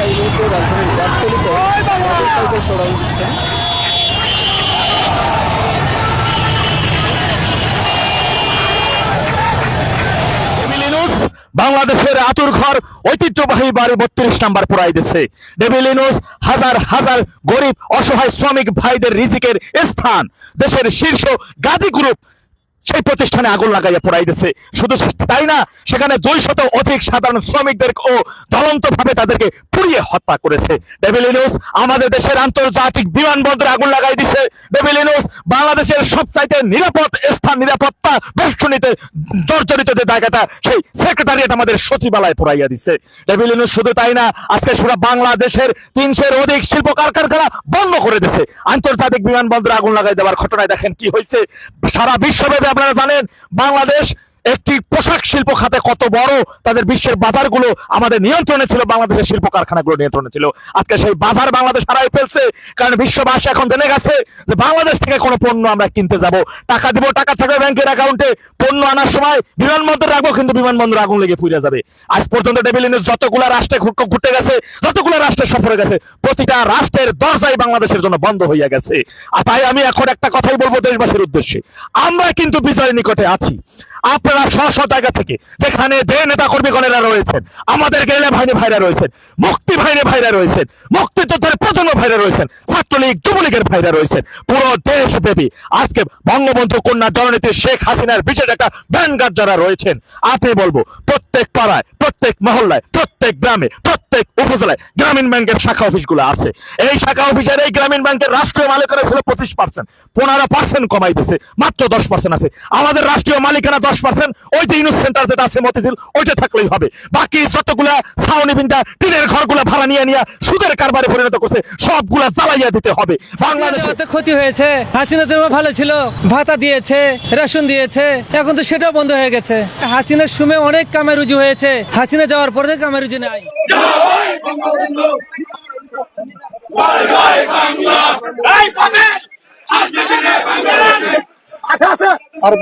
বাংলাদেশের এই মুহূর্তে রাজধানীর মোটরসাইকেল সরাই বাংলাদেশের ঐতিহ্যবাহী বাড়ি বত্রিশ নাম্বার পড়াই দিচ্ছে ডেভিলিনুস হাজার হাজার গরিব অসহায় শ্রমিক ভাইদের রিজিকের স্থান। দেশের শীর্ষ গাজী গ্রুপ সেই প্রতিষ্ঠানে আগুন লাগাইয়া পোড়াই দিচ্ছে শুধু তাই না, সেখানে দুই শত অধিক সাধারণ শ্রমিকদের ও জ্বলন্ত ভাবে তাদেরকে পুড়িয়ে হত্যা করেছে। ডেভিলিনুস আমাদের দেশের আন্তর্জাতিক বিমানবন্দরে আগুন লাগাই দিছে। ডেভিলিনুস বাংলাদেশের সবচাইতে নিরাপদ স্থান, নিরাপত্তা বেষ্টনীতে জর্জরিত যে জায়গাটা, সেই সেক্রেটারিয়েট আমাদের সচিবালয় পুরাইয়া দিছে। ডেভিলিনুস শুধু তাই না, আজকে সুরা বাংলাদেশের তিনশের অধিক শিল্প কারখানা বন্ধ করে দিছে। আন্তর্জাতিক বিমানবন্দরে আগুন লাগাই দেওয়ার ঘটনায় দেখেন কি হয়েছে। সারা বিশ্বব্যাপী আপনারা জানেন, বাংলাদেশ একটি পোশাক শিল্প খাতে কত বড়, তাদের বিশ্বের বাজারগুলো আমাদের নিয়ন্ত্রণে ছিল, বাংলাদেশের শিল্প কারখানাগুলো নিয়ন্ত্রণে ছিল। আজকে সেই বাজার বাংলাদেশ হারাই ফেলছে, কারণ বিশ্ববাসী এখন জেনে গেছে যে বাংলাদেশ থেকে কোনো পণ্য আমরা কিনতে যাব। টাকা দিব, টাকা থাকবে ব্যাংকের অ্যাকাউন্টে, পণ্য আনার সময় বিমানবন্দর রাখব, কিন্তু বিমানবন্দর আগুন লেগে পুড়ে যাবে। আজ পর্যন্ত ডেভিলিনের যতগুলো রাষ্ট্রে ঘুরতে গেছে, যতগুলো রাষ্ট্রের সফরে গেছে, প্রতিটা রাষ্ট্রের দরজাই বাংলাদেশের জন্য বন্ধ হইয়া গেছে। আর তাই আমি এখন একটা কথাই বলব দেশবাসীর উদ্দেশ্যে। আমরা কিন্তু বিজয়ের নিকটে আছি। আপনারা স্ব জায়গা থেকে, যেখানে যে নেতা কর্মীগণেরা রয়েছেন, আমাদের গেরিলা বাহিনী ভাইরা রয়েছেন, মুক্তি বাহিনী ভাইরা রয়েছেন, মুক্তিযোদ্ধার প্রজন্ম ভাইরা রয়েছেন, ছাত্রলীগ, যুবলীগের ভাইরা রয়েছেন, পুরো দেশব্যাপী। আজকে বঙ্গবন্ধু কন্যা জননীতি শেখ হাসিনার বিশেষ একটা ব্যানগার যারা রয়েছেন, আপনি বলব, প্রত্যেক পাড়ায়, প্রত্যেক মহল্লায়, প্রত্যেক গ্রামে, প্রত্যেক উপজেলায় গ্রামীণ ব্যাংকের শাখা অফিসগুলো আছে। এই শাখা অফিসের এই গ্রামীণ ব্যাংকের রাষ্ট্রীয় মালিকানা ছিল পঁচিশ পার্সেন্ট পনেরো পার্সেন্ট কমাই দিছে, মাত্র দশ পার্সেন্ট আছে। আমাদের রাষ্ট্রীয় মালিকানা দশ পার্সেন্ট ওই যে ইউনুস সেন্টার যেটা আছে মতিঝিল, ওইটা থাকলেই হবে। বাকি যতগুলা ছাউনি বিন্দা, টিনের ঘরগুলা ভাড়া নিয়ে নিয়ে সুদের কারবারে পরিণত করছে, সবগুলা জ্বালাইয়া দিতে হবে। বাংলাদেশে হাসিনাতে ক্ষতি হয়েছে, হাসিনা তো ভালো ছিল, ভাতা দিয়েছে, রেশন দিয়েছে, এখন তো সেটাও বন্ধ হয়ে গেছে। হাসিনার সময় অনেক কামে রুজু হয়েছে। হাসিনা যাওয়ার পরে কামে রুজু নাই। আর